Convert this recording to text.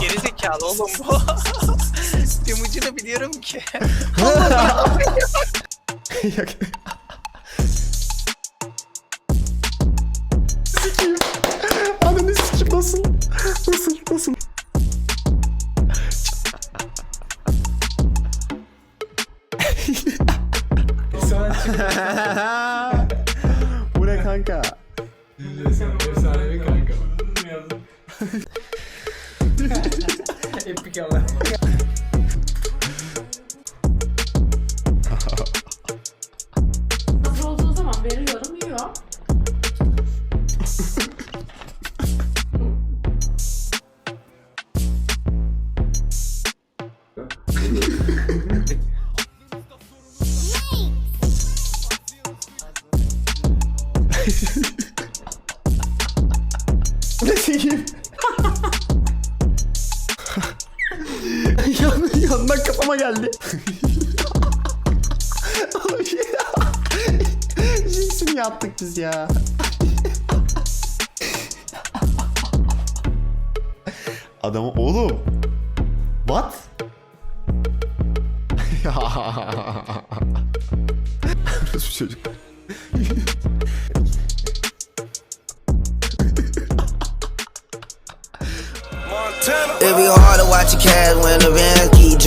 Geri zekalı oğlum bu. Timucu'nu biliyorum ki. Bu ne kanka? Efsanevi kanka. Epik Allah. Hazır olduğu zaman veriyorum yiyor. Ne sikiyim? Yan, yandan kafama geldi. Oğlum ya. Jinx'i mi yaptık biz ya? Adamı oğlum. What? Nasıl çocuk? It be hard to watch your cash when the bands keep